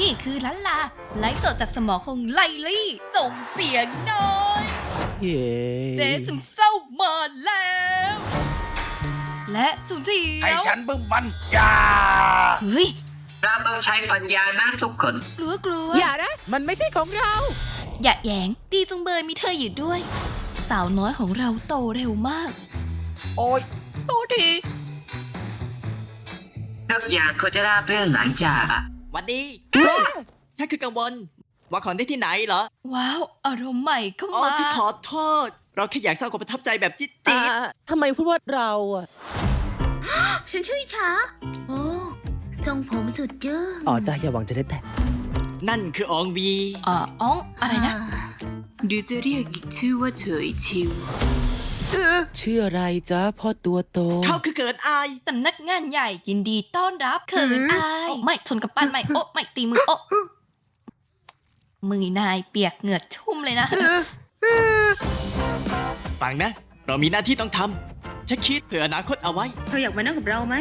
นี่คือลันลา ไลฟ์สดจากสมองของไลลี่ส่งเสียงหน่อย เย้เจซึมเศร้ามาแล้ว และสุนเสียให้วฉันบึ้มมันอย่าเฮ้ย เราต้องใช้ปัญญานะทุกคน กลัวกลัว อย่านะ มันไม่ใช่ของเรา อย่าแหยง ดีจุงเบยมีเธออยู่ด้วย สาวน้อยของเราโตเร็วมาก โอ้ยโตดีทุกอย่างควรจะราบเรื่องหลังจากอะหวันดี ฉันคือกังวลว่าของได้ที่ไหนเหรอว้าว อารมณ์ใหม่เข้าอ๋อมาฉันขอโทษ เราแค่อยากสร้างความประทับใจแบบจิ๊ดอ่าจิ๊ดทำไมพูดว่าเราอะฉันชื่ออิชาโอ้ทรงผมสุดจึ้งอ๋อจ้าอย่าหวังจะได้แต่นั่นคืออองวี อ่าอ้องอะไรนะ หรือจะเรียกอีกชื่อว่าเฉยชิว ชื่ออะไรจ้าพ่อตัวโต เขาคือเกินอาย สำนักงานใหญ่ยินดีต้อนรับเขินอายโอ้ไม่ชนกับปั้นไม่โอ้ไม่ตีมือโอ้มือนายเปียกเหงื่อชุ่มเลยนะ ฟังนะ เรามีหน้าที่ต้องทำฉันคิดเผื่ออนาคตเอาไว้ เธออยากมานั่งกับเราไหม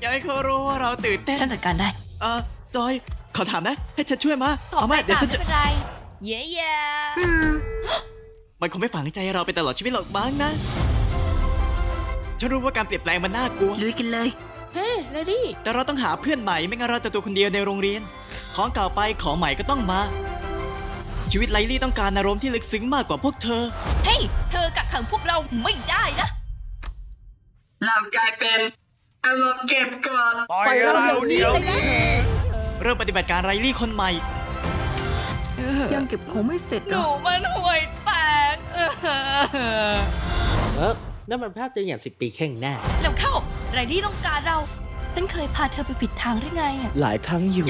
อยากให้เขารู้ว่าเราตื่นเต้น ฉันจัดการได้เออจอย ขอถามนะ ให้ฉันช่วยมา ตอบเอาไปมาเดี๋ยวตามฉันไม่จะเป็นไร เย้เย้ มันคงไม่ฝังใจเราไปตลอดชีวิตหรอกมั้งนะ ฉันรู้ว่าการเปลี่ยนแปลงมันน่ากลัว ลุยกันเลย เฮ้เลดี้ แต่เราต้องหาเพื่อนใหม่ไม่งั้นเราจะตัวคนเดียวในโรงเรียน ของเก่าไปของใหม่ก็ต้องมา ชีวิตไลลี่ต้องการอารมณ์ที่ลึกซึ้งมากกว่าพวกเธอ เฮ้ย เธอกักขังพวกเราไม่ได้นะ เรากลายเป็นอารมณ์เก็บกดปล่อยเราเดี๋ยวนี้เริ่มปฏิบัติการไรลี่คนใหม่ ยังเก็บของไม่เสร็จหเหรนูอ มันห่วยแตก เออนั่นมันภาพเจออย่างสิบปีแข่งหน้า แล้วเข้าไรที่ต้องการเราฉันเคยพาเธอไปผิดทางได้ไงอะหลายครั้งอยู่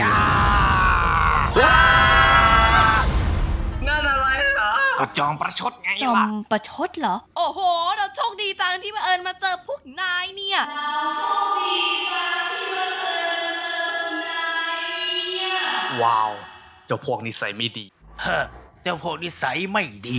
นั่นอะไรเหรอ ก็จองประชดไงจอล่ะมประชดเหรอ โอ้โห เราโชคดีจังที่มาเอิญมาเจอพวกนายเนี่ยเราโชคดีจังที่มาเอิญมาเจอพวกนายเนี่ย ว้าว เจ้าพวกนิสัยไม่ดี เฮ้อเจ้าพวกนิสัยไม่ดี